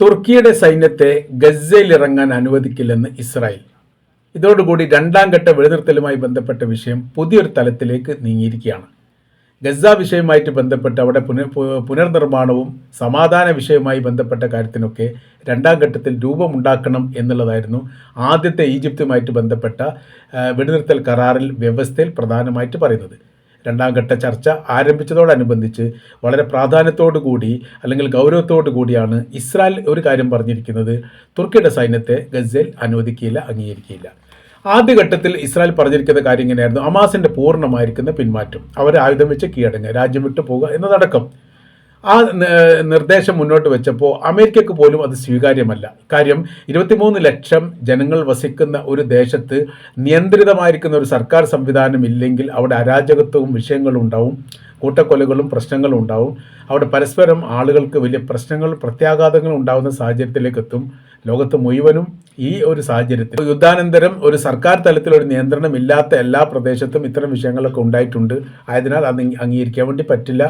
തുർക്കിയുടെ സൈന്യത്തെ ഗസയിൽ ഇറങ്ങാൻ അനുവദിക്കില്ലെന്ന് ഇസ്രായേൽ. ഇതോടുകൂടി രണ്ടാം ഘട്ട വെടിനിർത്തലുമായി ബന്ധപ്പെട്ട വിഷയം പുതിയൊരു തലത്തിലേക്ക് നീങ്ങിയിരിക്കുകയാണ്. ഗസ വിഷയവുമായിട്ട് ബന്ധപ്പെട്ട് അവിടെ പുനർ പുനർനിർമ്മാണവും സമാധാന വിഷയവുമായി ബന്ധപ്പെട്ട കാര്യത്തിനൊക്കെ രണ്ടാം ഘട്ടത്തിൽ രൂപമുണ്ടാക്കണം എന്നുള്ളതായിരുന്നു ആദ്യത്തെ ഈജിപ്തുമായിട്ട് ബന്ധപ്പെട്ട വെടിനിർത്തൽ കരാറിൽ വ്യവസ്ഥയിൽ പ്രധാനമായിട്ട് പറയുന്നത്. രണ്ടാം ഘട്ട ചർച്ച ആരംഭിച്ചതോടനുബന്ധിച്ച് വളരെ പ്രാധാന്യത്തോടു കൂടി അല്ലെങ്കിൽ ഗൗരവത്തോടു കൂടിയാണ് ഇസ്രായേൽ ഒരു കാര്യം പറഞ്ഞിരിക്കുന്നത്. തുർക്കിയുടെ സൈന്യത്തെ ഗസയിൽ അനുവദിക്കില്ല അംഗീകരിക്കില്ല. ആദ്യഘട്ടത്തിൽ ഇസ്രായേൽ പറഞ്ഞിരിക്കുന്ന കാര്യം ഇങ്ങനെയായിരുന്നു. അമാസിന്റെ പൂർണമായിരിക്കുന്ന പിന്മാറ്റം. അവരെ ആയുധം വെച്ച് കീഴടങ്ങുക രാജ്യം വിട്ടു പോകുക എന്നതടക്കം. ആ നിർദ്ദേശം മുന്നോട്ട് വെച്ചപ്പോൾ അമേരിക്കക്ക് പോലും അത് സ്വീകാര്യമല്ല. കാര്യം ഇരുപത്തിമൂന്ന് ലക്ഷം ജനങ്ങൾ വസിക്കുന്ന ഒരു ദേശത്ത് നിയന്ത്രിതമായിരിക്കുന്ന ഒരു സർക്കാർ സംവിധാനം ഇല്ലെങ്കിൽ അവിടെ അരാജകത്വവും വിഷയങ്ങളും ഉണ്ടാവും. കൂട്ടക്കൊലകളും പ്രശ്നങ്ങളും ഉണ്ടാവും. അവിടെ പരസ്പരം ആളുകൾക്ക് വലിയ പ്രശ്നങ്ങൾ പ്രത്യാഘാതങ്ങൾ ഉണ്ടാകുന്ന സാഹചര്യത്തിലേക്ക് എത്തും. ലോകത്ത് മുഴുവനും ഈ ഒരു സാഹചര്യത്തിൽ യുദ്ധാനന്തരം ഒരു സർക്കാർ തലത്തിൽ ഒരു നിയന്ത്രണം ഇല്ലാത്ത എല്ലാ പ്രദേശത്തും ഇത്തരം വിഷയങ്ങളൊക്കെ ഉണ്ടായിട്ടുണ്ട്. ആയതിനാൽ അത് അംഗീകരിക്കാൻ വേണ്ടി പറ്റില്ല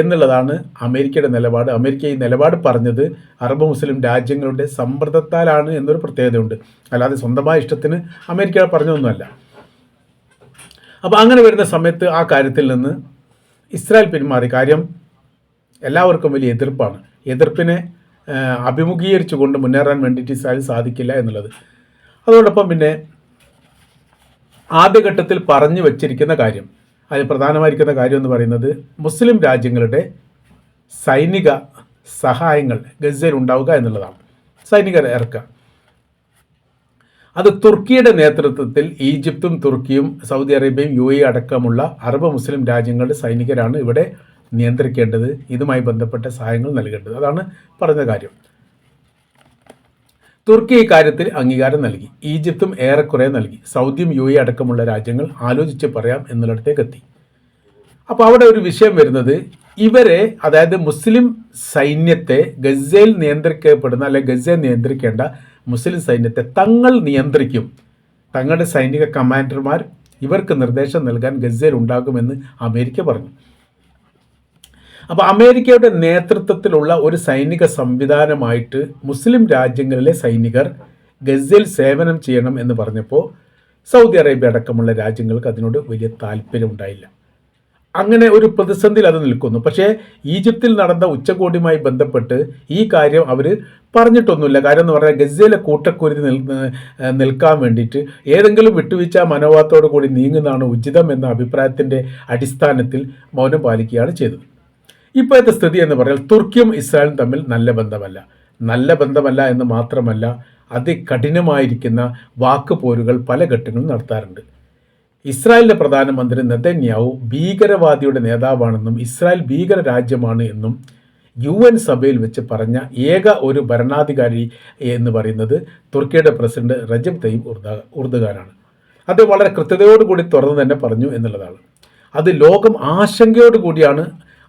എന്നുള്ളതാണ് അമേരിക്കയുടെ നിലപാട്. അമേരിക്ക ഈ നിലപാട് പറഞ്ഞത് അറബ് മുസ്ലിം രാജ്യങ്ങളുടെ സമ്മർദ്ദത്താലാണ് എന്നൊരു പ്രത്യേകതയുണ്ട്. അല്ലാതെ സ്വന്തമായ ഇഷ്ടത്തിന് അമേരിക്ക പറഞ്ഞതൊന്നുമല്ല. അപ്പോൾ അങ്ങനെ വരുന്ന സമയത്ത് ആ കാര്യത്തിൽ നിന്ന് ഇസ്രായേൽ പിന്മാറി കാര്യം എല്ലാവർക്കും വലിയ എതിർപ്പാണ്. എതിർപ്പിനെ അഭിമുഖീകരിച്ചുകൊണ്ട് മുന്നേറാൻ വേണ്ടിയിട്ട് ഇസ്രായേൽ സാധിക്കില്ല എന്നുള്ളത്. അതോടൊപ്പം പിന്നെ ആദ്യഘട്ടത്തിൽ പറഞ്ഞു വച്ചിരിക്കുന്ന കാര്യം അതിൽ പ്രധാനമായിരിക്കുന്ന കാര്യം എന്ന് പറയുന്നത് മുസ്ലിം രാജ്യങ്ങളുടെ സൈനിക സഹായങ്ങൾ ഗസയിൽ ഉണ്ടാവുക എന്നുള്ളതാണ്. സൈനികർ ഇറക്കുക. അത് തുർക്കിയുടെ നേതൃത്വത്തിൽ ഈജിപ്തും തുർക്കിയും സൗദി അറേബ്യയും യു എ അടക്കമുള്ള അറബ് മുസ്ലിം രാജ്യങ്ങളുടെ സൈനികരാണ് ഇവിടെ നിയന്ത്രിക്കേണ്ടത്. ഇതുമായി ബന്ധപ്പെട്ട സഹായങ്ങൾ നൽകേണ്ടത്. അതാണ് പറഞ്ഞ കാര്യം. തുർക്കി ഇക്കാര്യത്തിൽ കാര്യത്തിൽ അംഗീകാരം നൽകി. ഈജിപ്തും ഏറെക്കുറെ നൽകി. സൗദിയും യു എ അടക്കമുള്ള രാജ്യങ്ങൾ ആലോചിച്ച് പറയാം എന്നുള്ളിടത്തേക്ക് എത്തി. അപ്പോൾ അവിടെ ഒരു വിഷയം വരുന്നത് ഇവരെ അതായത് മുസ്ലിം സൈന്യത്തെ ഗസയിൽ നിയന്ത്രിക്കപ്പെടുന്ന അല്ലെ ഗസയെ നിയന്ത്രിക്കേണ്ട മുസ്ലിം സൈന്യത്തെ തങ്ങൾ നിയന്ത്രിക്കും. തങ്ങളുടെ സൈനിക കമാൻഡർമാർ ഇവർക്ക് നിർദ്ദേശം നൽകാൻ ഗസയിൽ ഉണ്ടാകുമെന്ന് അമേരിക്ക പറഞ്ഞു. അപ്പോൾ അമേരിക്കയുടെ നേതൃത്വത്തിലുള്ള ഒരു സൈനിക സംവിധാനമായിട്ട് മുസ്ലിം രാജ്യങ്ങളിലെ സൈനികർ ഗസയിൽ സേവനം ചെയ്യണം എന്ന് പറഞ്ഞപ്പോൾ സൗദി അറേബ്യ അടക്കമുള്ള രാജ്യങ്ങൾക്ക് അതിനോട് വലിയ താല്പര്യം ഉണ്ടായില്ല അങ്ങനെ ഒരു പ്രതിസന്ധിയിൽ അത് നിൽക്കുന്നു. പക്ഷേ ഈജിപ്തിൽ നടന്ന ഉച്ചകോടിയുമായി ബന്ധപ്പെട്ട് ഈ കാര്യം അവർ പറഞ്ഞിട്ടൊന്നുമില്ല. കാര്യം എന്ന് പറഞ്ഞാൽ ഗസയിലെ കൂട്ടക്കുരുതി നിൽ നിൽക്കാൻ വേണ്ടിയിട്ട് ഏതെങ്കിലും വിട്ടുവീഴ്ച മനോഭാവത്തോടു കൂടി നീങ്ങുന്നതാണ് ഉചിതം എന്ന അഭിപ്രായത്തിന്റെ അടിസ്ഥാനത്തിൽ മൗനം പാലിക്കുകയാണ് ചെയ്തത്. ഇപ്പോഴത്തെ സ്ഥിതി എന്ന് പറഞ്ഞാൽ തുർക്കിയും ഇസ്രായേലും തമ്മിൽ നല്ല ബന്ധമല്ല. നല്ല ബന്ധമല്ല എന്ന് മാത്രമല്ല അതികഠിനമായിരിക്കുന്ന വാക്ക് പോരുകൾ പല ഘട്ടങ്ങളും നടത്താറുണ്ട്. ഇസ്രായേലിന്റെ പ്രധാനമന്ത്രി നെതന്യാവു ഭീകരവാദിയുടെ നേതാവാണെന്നും ഇസ്രായേൽ ഭീകര രാജ്യമാണ് എന്നും യു എൻ സഭയിൽ വെച്ച് പറഞ്ഞ ഏക ഒരു ഭരണാധികാരി എന്ന് പറയുന്നത് തുർക്കിയുടെ പ്രസിഡന്റ് റജബ് തയ്യബ് ഉർദ ഉർദുകാരാണ് അത് വളരെ കൃത്യതയോടുകൂടി തുറന്നു തന്നെ പറഞ്ഞു എന്നുള്ളതാണ്. അത് ലോകം ആശങ്കയോട് കൂടിയാണ്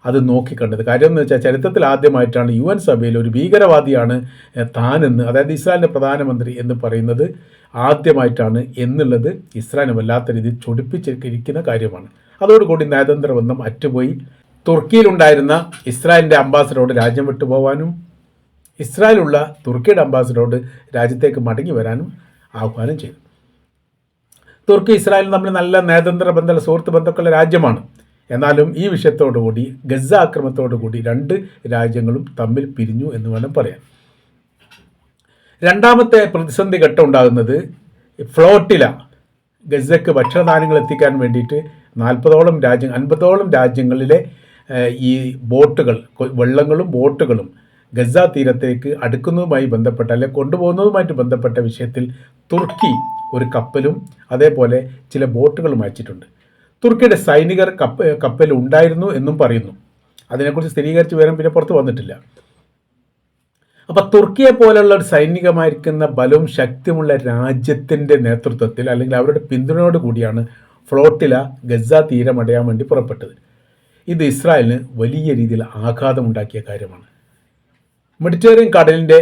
അത് നോക്കിക്കണ്ടത്. കാര്യം എന്ന് വെച്ചാൽ ചരിത്രത്തിൽ ആദ്യമായിട്ടാണ് യു എൻ സഭയിൽ ഒരു ഭീകരവാദിയാണ് താനെന്ന് അതായത് ഇസ്രായേലിന്റെ പ്രധാനമന്ത്രി എന്ന് പറയുന്നത് ആദ്യമായിട്ടാണ് എന്നുള്ളത് ഇസ്രായേലിനെ വല്ലാത്ത രീതിയിൽ ചൊടിപ്പിച്ചിരിക്കുന്ന കാര്യമാണ്. അതോടുകൂടി നയതന്ത്ര ബന്ധം അറ്റുപോയി. തുർക്കിയിലുണ്ടായിരുന്ന ഇസ്രായേലിന്റെ അംബാസഡറോട് രാജ്യം വിട്ടുപോകാനും ഇസ്രായേലുള്ള തുർക്കിയുടെ അംബാസഡറോട് രാജ്യത്തേക്ക് മടങ്ങി വരാനും ആഹ്വാനം ചെയ്തു. തുർക്കി ഇസ്രായേലും തമ്മിൽ നല്ല നയതന്ത്ര ബന്ധ സുഹൃത്ത് ബന്ധമൊക്കെയുള്ള രാജ്യമാണ്. എന്നാലും ഈ വിഷയത്തോടുകൂടി ഗസ ആക്രമണത്തോടുകൂടി രണ്ട് രാജ്യങ്ങളും തമ്മിൽ പിരിഞ്ഞു എന്ന് വേണം പറയാം രണ്ടാമത്തെ പ്രതിസന്ധി ഘട്ടം ഉണ്ടാകുന്നത് ഫ്ലോട്ടില. ഗസക്ക് ഭക്ഷണധാന്യങ്ങൾ എത്തിക്കാൻ വേണ്ടിയിട്ട് നാൽപ്പതോളം രാജ്യ അൻപതോളം രാജ്യങ്ങളിലെ ഈ ബോട്ടുകൾ വെള്ളങ്ങളും ബോട്ടുകളും ഗസ തീരത്തേക്ക് അടുക്കുന്നതുമായി ബന്ധപ്പെട്ട അല്ലെ കൊണ്ടുപോകുന്നതുമായിട്ട് ബന്ധപ്പെട്ട വിഷയത്തിൽ തുർക്കി ഒരു കപ്പലും അതേപോലെ ചില ബോട്ടുകളും അയച്ചിട്ടുണ്ട്. തുർക്കിയുടെ സൈനികർ കപ്പ കപ്പൽ ഉണ്ടായിരുന്നു എന്നും പറയുന്നു. അതിനെക്കുറിച്ച് സ്ഥിരീകരിച്ച് വിവരം പിന്നെ പുറത്ത് വന്നിട്ടില്ല. അപ്പൊ തുർക്കിയെ പോലുള്ള ഒരു സൈനികമായിരിക്കുന്ന ബലവും ശക്തിയുമുള്ള രാജ്യത്തിന്റെ നേതൃത്വത്തിൽ അല്ലെങ്കിൽ അവരുടെ പിന്തുണയോട് കൂടിയാണ് ഫ്ലോട്ടില ഗസ തീരമടയാൻ വേണ്ടി പുറപ്പെട്ടത്. ഇത് ഇസ്രായേലിന് വലിയ രീതിയിൽ ആഘാതമുണ്ടാക്കിയ കാര്യമാണ്. മെഡിറ്ററേനിയൻ കടലിന്റെ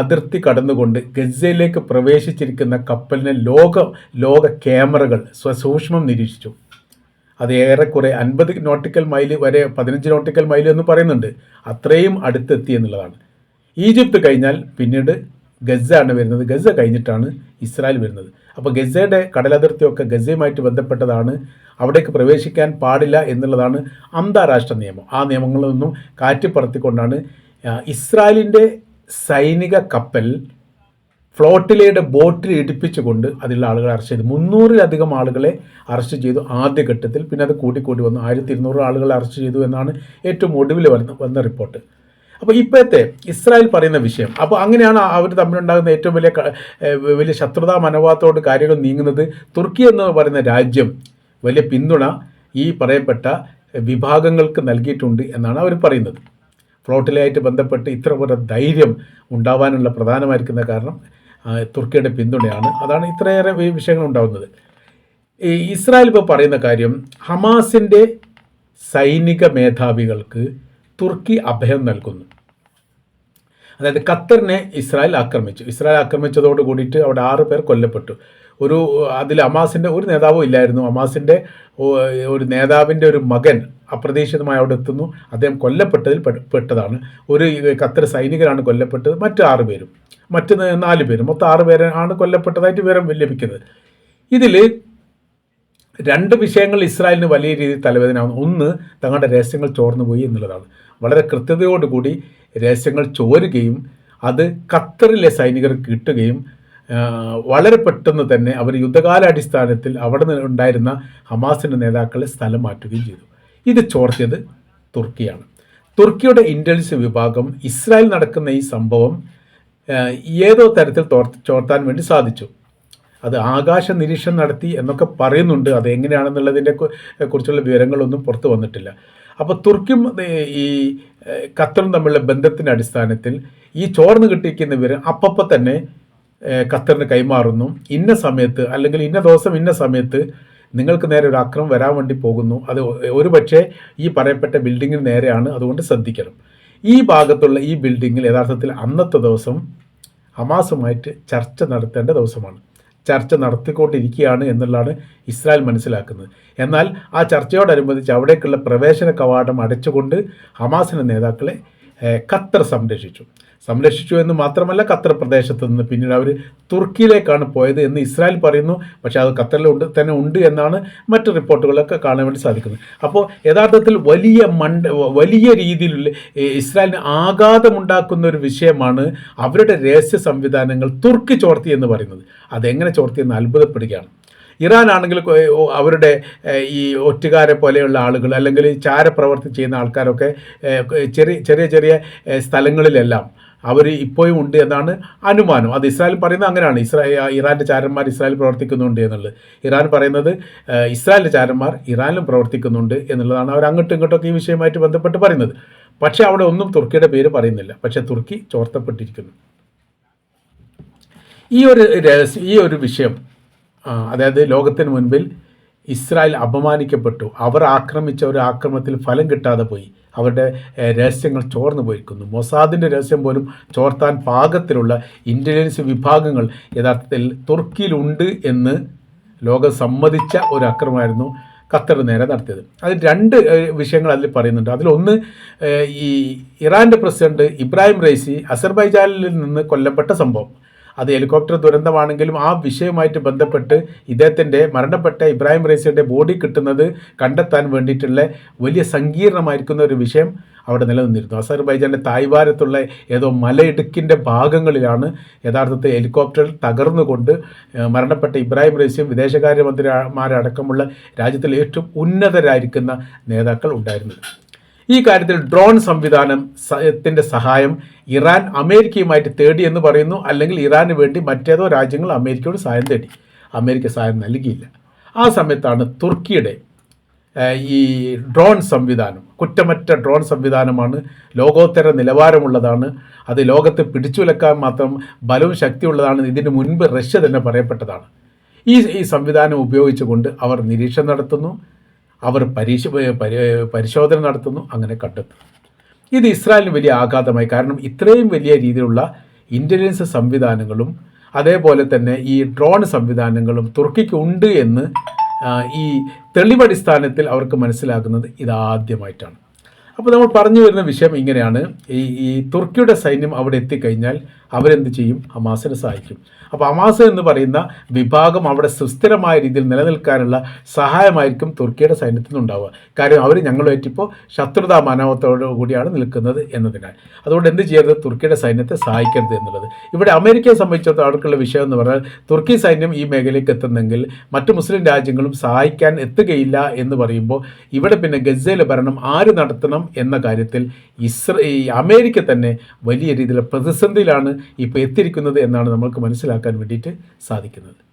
അതിർത്തി കടന്നുകൊണ്ട് ഗസയിലേക്ക് പ്രവേശിച്ചിരിക്കുന്ന കപ്പലിനെ ലോക ലോക ക്യാമറകൾ സ്വസൂക്ഷ്മം നിരീക്ഷിച്ചു. അത് ഏറെക്കുറെ അൻപത് നോട്ടിക്കൽ മൈൽ വരെ പതിനഞ്ച് നോട്ടിക്കൽ മൈൽ എന്ന് പറയുന്നുണ്ട്. അത്രയും അടുത്തെത്തി എന്നുള്ളതാണ്. ഈജിപ്ത് കഴിഞ്ഞാൽ പിന്നീട് ഗസ ആണ് വരുന്നത്. ഗസ കഴിഞ്ഞിട്ടാണ് ഇസ്രായേൽ വരുന്നത്. അപ്പോൾ ഗസയുടെ കടലതിർത്തിയൊക്കെ ഗസയുമായിട്ട് ബന്ധപ്പെട്ടതാണ്. അവിടേക്ക് പ്രവേശിക്കാൻ പാടില്ല എന്നുള്ളതാണ് അന്താരാഷ്ട്ര നിയമം. ആ നിയമങ്ങളിൽ നിന്നും കാറ്റിപ്പറത്തിക്കൊണ്ടാണ് ഇസ്രായേലിന്റെ സൈനിക കപ്പൽ ഫ്ലോട്ടിലയുടെ ബോട്ടിൽ ഇടിപ്പിച്ചുകൊണ്ട് അതിലുള്ള ആളുകളെ അറസ്റ്റ് ചെയ്തു. മുന്നൂറിലധികം ആളുകളെ അറസ്റ്റ് ചെയ്തു ആദ്യഘട്ടത്തിൽ പിന്നെ അത് കൂട്ടിക്കൂട്ടി വന്നു. ആയിരത്തി ഇരുന്നൂറ് ആളുകളെ അറസ്റ്റ് ചെയ്തു എന്നാണ് ഏറ്റവും ഒടുവിൽ വന്ന വന്ന റിപ്പോർട്ട് അപ്പോൾ ഇപ്പോഴത്തെ ഇസ്രായേൽ പറയുന്ന വിഷയം. അപ്പോൾ അങ്ങനെയാണ് അവർ തമ്മിലുണ്ടാകുന്ന ഏറ്റവും വലിയ വലിയ ശത്രുതാ മനോഭാവത്തോട് കാര്യങ്ങൾ നീങ്ങുന്നത്. തുർക്കി എന്ന് പറയുന്ന രാജ്യം വലിയ പിന്തുണ ഈ പറയപ്പെട്ട വിഭാഗങ്ങൾക്ക് നൽകിയിട്ടുണ്ട് എന്നാണ് അവർ പറയുന്നത്. ഫ്ലോട്ടിലായിട്ട് ബന്ധപ്പെട്ട് ഇത്ര ധൈര്യം ഉണ്ടാവാനുള്ള പ്രധാനമായിരിക്കുന്ന കാരണം തുർക്കിയുടെ പിന്തുണയാണ്. അതാണ് ഇത്രയേറെ വിഷയങ്ങൾ ഉണ്ടാകുന്നത് ഇസ്രായേൽ ഇപ്പോൾ പറയുന്ന കാര്യം ഹമാസിന്റെ സൈനിക മേധാവികൾക്ക് തുർക്കി അഭയം നൽകുന്നു. അതായത് ഖത്തറിനെ ഇസ്രായേൽ ആക്രമിച്ചു. ഇസ്രായേൽ ആക്രമിച്ചതോട് കൂടിയിട്ട് അവിടെ ആറ് പേർ കൊല്ലപ്പെട്ടു. ഒരു അതിൽ അമാസിന്റെ ഒരു നേതാവും ഇല്ലായിരുന്നു. അമാസിന്റെ ഒരു നേതാവിന്റെ ഒരു മകൻ അപ്രതീക്ഷിതമായി അവിടെ എത്തുന്നു. അദ്ദേഹം കൊല്ലപ്പെട്ടതിൽ പെട്ടതാണ്. ഒരു ഖത്തർ സൈനികരാണ് കൊല്ലപ്പെട്ടത്. മറ്റു ആറ് പേരും. മറ്റ് നാല് പേര്. മൊത്തം ആറ് പേരെ ആണ് കൊല്ലപ്പെട്ടതായിട്ട് വിവരം ലഭിക്കുന്നത്. ഇതിൽ രണ്ട് വിഷയങ്ങൾ ഇസ്രായേലിന് വലിയ രീതിയിൽ തലവേദനയാണ് ഒന്ന് തങ്ങളുടെ രഹസ്യങ്ങൾ ചോർന്നു പോയി എന്നുള്ളതാണ്. വളരെ കൃത്യതയോടുകൂടി രഹസ്യങ്ങൾ ചോരുകയും അത് ഖത്തറിലെ സൈനികർ കിട്ടുകയും വളരെ പെട്ടെന്ന് തന്നെ അവർ യുദ്ധകാലാടിസ്ഥാനത്തിൽ അവിടെ ഉണ്ടായിരുന്ന ഹമാസിന്റെ നേതാക്കളെ സ്ഥലം മാറ്റുകയും ചെയ്തു. ഇത് ചോർത്തിയത് തുർക്കിയാണ്. തുർക്കിയുടെ ഇന്റലിജൻസ് വിഭാഗം ഇസ്രായേൽ നടക്കുന്ന ഈ സംഭവം ഏതോ തരത്തിൽ ചോർത്താൻ വേണ്ടി സാധിച്ചു. അത് ആകാശ നിരീക്ഷണം നടത്തി എന്നൊക്കെ പറയുന്നുണ്ട്. അത് എങ്ങനെയാണെന്നുള്ളതിനെ കു- കുറിച്ചുള്ള വിവരങ്ങളൊന്നും പുറത്തു വന്നിട്ടില്ല. അപ്പോൾ തുർക്കിയും ഈ ഖത്തറും തമ്മിലുള്ള ബന്ധത്തിന്റെ അടിസ്ഥാനത്തിൽ ഈ ചോർന്ന് കിട്ടിയിരിക്കുന്ന വിവരം അപ്പപ്പം തന്നെ ഖത്തറിന് കൈമാറുന്നു. ഇന്ന സമയത്ത് അല്ലെങ്കിൽ ഇന്ന ദിവസം ഇന്ന സമയത്ത് നിങ്ങൾക്ക് നേരെ ഒരു അക്രമം വരാൻ വേണ്ടി പോകുന്നു. അത് ഒരുപക്ഷെ ഈ പറയപ്പെട്ട ബിൽഡിങ്ങിന് നേരെയാണ്. അതുകൊണ്ട് ശ്രദ്ധിക്കണം. ഈ ഭാഗത്തുള്ള ഈ ബിൽഡിങ്ങിൽ യഥാർത്ഥത്തിൽ അന്നത്തെ ദിവസം ഹമാസുമായിട്ട് ചർച്ച നടത്തേണ്ട ദിവസമാണ്. ചർച്ച നടത്തിക്കൊണ്ടിരിക്കുകയാണ് എന്നുള്ളതാണ് ഇസ്രായേൽ മനസ്സിലാക്കുന്നത്. എന്നാൽ ആ ചർച്ചയോടനുബന്ധിച്ച് അവിടേക്കുള്ള പ്രവേശന കവാടം അടച്ചുകൊണ്ട് ഹമാസിന്റെ നേതാക്കളെ ഖത്തർ സംരക്ഷിച്ചു. സംരക്ഷിച്ചു എന്ന് മാത്രമല്ല ഖത്തർ പ്രദേശത്ത് നിന്ന് പിന്നീട് അവർ തുർക്കിയിലേക്കാണ് പോയത് എന്ന് ഇസ്രായേൽ പറയുന്നു. പക്ഷേ അത് ഖത്തറിൽ ഉണ്ട് തന്നെ ഉണ്ട് എന്നാണ് മറ്റ് റിപ്പോർട്ടുകളൊക്കെ കാണാൻ വേണ്ടി സാധിക്കുന്നത്. അപ്പോൾ യഥാർത്ഥത്തിൽ വലിയ മണ്ട വലിയ ഏ, ഇസ്രായേലിന് ആഘാതമുണ്ടാക്കുന്ന ഒരു വിഷയമാണ് അവരുടെ രഹസ്യ സംവിധാനങ്ങൾ തുർക്കി ചോർത്തി എന്ന് പറയുന്നത്. അതെങ്ങനെ ചോർത്തി എന്ന് അത്ഭുതപ്പെടുകയാണ്. ഇറാൻ ആണെങ്കിൽ അവരുടെ ഈ ഒറ്റുകാരെ പോലെയുള്ള ആളുകൾ അല്ലെങ്കിൽ ചാരപ്രവർത്തി ചെയ്യുന്ന ആൾക്കാരൊക്കെ ചെറിയ ചെറിയ ചെറിയ സ്ഥലങ്ങളിലെല്ലാം അവർ ഇപ്പോഴും ഉണ്ട് എന്നാണ് അനുമാനം. അത് ഇസ്രായേൽ പറയുന്നത് അങ്ങനെയാണ്. ഇസ്രായേൽ ഇറാന്റെ ചാരന്മാർ ഇസ്രായേൽ പ്രവർത്തിക്കുന്നുണ്ട് എന്നുള്ളത്. ഇറാൻ പറയുന്നത് ഇസ്രായേലിന്റെ ചാരന്മാർ ഇറാനിലും പ്രവർത്തിക്കുന്നുണ്ട് എന്നുള്ളതാണ് അവർ അങ്ങോട്ടും ഇങ്ങോട്ടൊക്കെ ഈ വിഷയമായിട്ട് ബന്ധപ്പെട്ട് പറയുന്നത്. പക്ഷേ അവിടെ ഒന്നും തുർക്കിയുടെ പേര് പറയുന്നില്ല. പക്ഷേ തുർക്കി ചോർത്തപ്പെട്ടിരിക്കുന്നു. ഈ ഒരു രഹസ്യം ഈ ഒരു വിഷയം അതായത് ലോകത്തിന് മുൻപിൽ ഇസ്രായേൽ അപമാനിക്കപ്പെട്ടു. അവർ ആക്രമിച്ച ഒരു ആക്രമണത്തിൽ ഫലം കിട്ടാതെ പോയി. അവരുടെ രഹസ്യങ്ങൾ ചോർന്നു പോയിരിക്കുന്നു. മൊസാദിന്റെ രഹസ്യം പോലും ചോർത്താൻ പാകത്തിലുള്ള ഇന്റലിജൻസ് വിഭാഗങ്ങൾ യഥാർത്ഥത്തിൽ തുർക്കിയിലുണ്ട് എന്ന് ലോകം സമ്മതിച്ച ഒരു അക്രമമായിരുന്നു ഖത്തർ നേരെ നടത്തിയത്. അത് രണ്ട് വിഷയങ്ങൾ അതിൽ പറയുന്നുണ്ട്. അതിലൊന്ന് ഈ ഇറാന്റെ പ്രസിഡന്റ് ഇബ്രാഹിം റൈസി അസർബൈജാനിൽ നിന്ന് കൊല്ലപ്പെട്ട സംഭവം. അത് ഹെലികോപ്റ്റർ ദുരന്തമാണെങ്കിലും ആ വിഷയവുമായിട്ട് ബന്ധപ്പെട്ട് ഇദ്ദേഹത്തിന്റെ മരണപ്പെട്ട ഇബ്രാഹിം റൈസിയുടെ ബോഡി കിട്ടുന്നത് കണ്ടെത്താൻ വേണ്ടിയിട്ടുള്ള വലിയ സങ്കീർണമായിരിക്കുന്ന ഒരു വിഷയം അവിടെ നിലനിന്നിരുന്നു. അസർബൈജാന്റെ തായ്വാരത്തുള്ള ഏതോ മലയിടുക്കിന്റെ ഭാഗങ്ങളിലാണ് യഥാർത്ഥത്തിൽ ഹെലികോപ്റ്റർ തകർന്നുകൊണ്ട് മരണപ്പെട്ട ഇബ്രാഹിം റൈസിയും വിദേശകാര്യമന്ത്രിമാരടക്കമുള്ള രാജ്യത്തിലെ ഏറ്റവും ഉന്നതരായിരിക്കുന്ന നേതാക്കൾ ഉണ്ടായിരുന്നത്. ഈ കാര്യത്തിൽ ഡ്രോൺ സംവിധാനം ത്തിന്റെ സഹായം ഇറാൻ അമേരിക്കയുമായിട്ട് തേടി എന്ന് പറയുന്നു. അല്ലെങ്കിൽ ഇറാന് വേണ്ടി മറ്റേതോ രാജ്യങ്ങൾ അമേരിക്കയോട് സഹായം തേടി. അമേരിക്ക സഹായം നൽകിയില്ല. ആ സമയത്താണ് തുർക്കിയുടെ ഈ ഡ്രോൺ സംവിധാനം കുറ്റമറ്റ ഡ്രോൺ സംവിധാനമാണ്. ലോകോത്തര നിലവാരമുള്ളതാണ്. അത് ലോകത്ത് പിടിച്ചുലക്കാൻ മാത്രം ബലവും ശക്തിയുള്ളതാണ്. ഇതിന് മുൻപ് റഷ്യ തന്നെ പറയപ്പെട്ടതാണ്. ഈ ഈ സംവിധാനം ഉപയോഗിച്ചുകൊണ്ട് അവർ നിരീക്ഷണം നടത്തുന്നു. അവർ പരീക്ഷ പരിശോധന നടത്തുന്നു അങ്ങനെ കണ്ടെത്തുന്നു. ഇത് ഇസ്രായേലിന് വലിയ ആഘാതമായി. കാരണം ഇത്രയും വലിയ രീതിയിലുള്ള ഇന്റലിജൻസ് സംവിധാനങ്ങളും അതേപോലെ തന്നെ ഈ ഡ്രോൺ സംവിധാനങ്ങളും തുർക്കിക്ക് ഉണ്ട് എന്ന് ഈ തെളിവടിസ്ഥാനത്തിൽ അവർക്ക് മനസ്സിലാക്കുന്നത് ഇതാദ്യമായിട്ടാണ്. അപ്പോൾ നമ്മൾ പറഞ്ഞു വരുന്ന വിഷയം ഇങ്ങനെയാണ്. ഈ ഈ തുർക്കിയുടെ സൈന്യം അവിടെ എത്തിക്കഴിഞ്ഞാൽ അവരെന്ത് ചെയ്യും? ഹമാസിനെ സഹായിക്കും. അപ്പോൾ ഹമാസ് എന്ന് പറയുന്ന വിഭാഗം അവിടെ സുസ്ഥിരമായ രീതിയിൽ നിലനിൽക്കാനുള്ള സഹായമായിരിക്കും തുർക്കിയുടെ സൈന്യത്തിൽ നിന്നുണ്ടാവുക കാര്യം അവർ ഞങ്ങളേറ്റിപ്പോൾ ശത്രുതാ മനോഭത്തോടു കൂടിയാണ് നിൽക്കുന്നത് എന്നതിനാൽ. അതുകൊണ്ട് എന്ത് ചെയ്യരുത്? തുർക്കിയുടെ സൈന്യത്തെ സഹായിക്കരുത് എന്നുള്ളത്. ഇവിടെ അമേരിക്കയെ സംബന്ധിച്ചിടത്തോളം അവർക്കുള്ള വിഷയം എന്ന് പറഞ്ഞാൽ തുർക്കി സൈന്യം ഈ മേഖലയിലേക്ക് എത്തുന്നെങ്കിൽ മറ്റ് മുസ്ലിം രാജ്യങ്ങളും സഹായിക്കാൻ എത്തുകയില്ല എന്ന് പറയുമ്പോൾ ഇവിടെ പിന്നെ ഗസയിലെ ഭരണം ആര് നടത്തണം? എന്ന കാര്യത്തിൽ ഇസ്ര അമേരിക്ക തന്നെ വലിയ രീതിയിലുള്ള പ്രതിസന്ധിയിലാണ് ഇപ്പോൾ എത്തിയിരിക്കുന്നത് എന്നാണ് നമ്മൾക്ക് മനസ്സിലാക്കാൻ വേണ്ടിയിട്ട് സാധിക്കുന്നത്.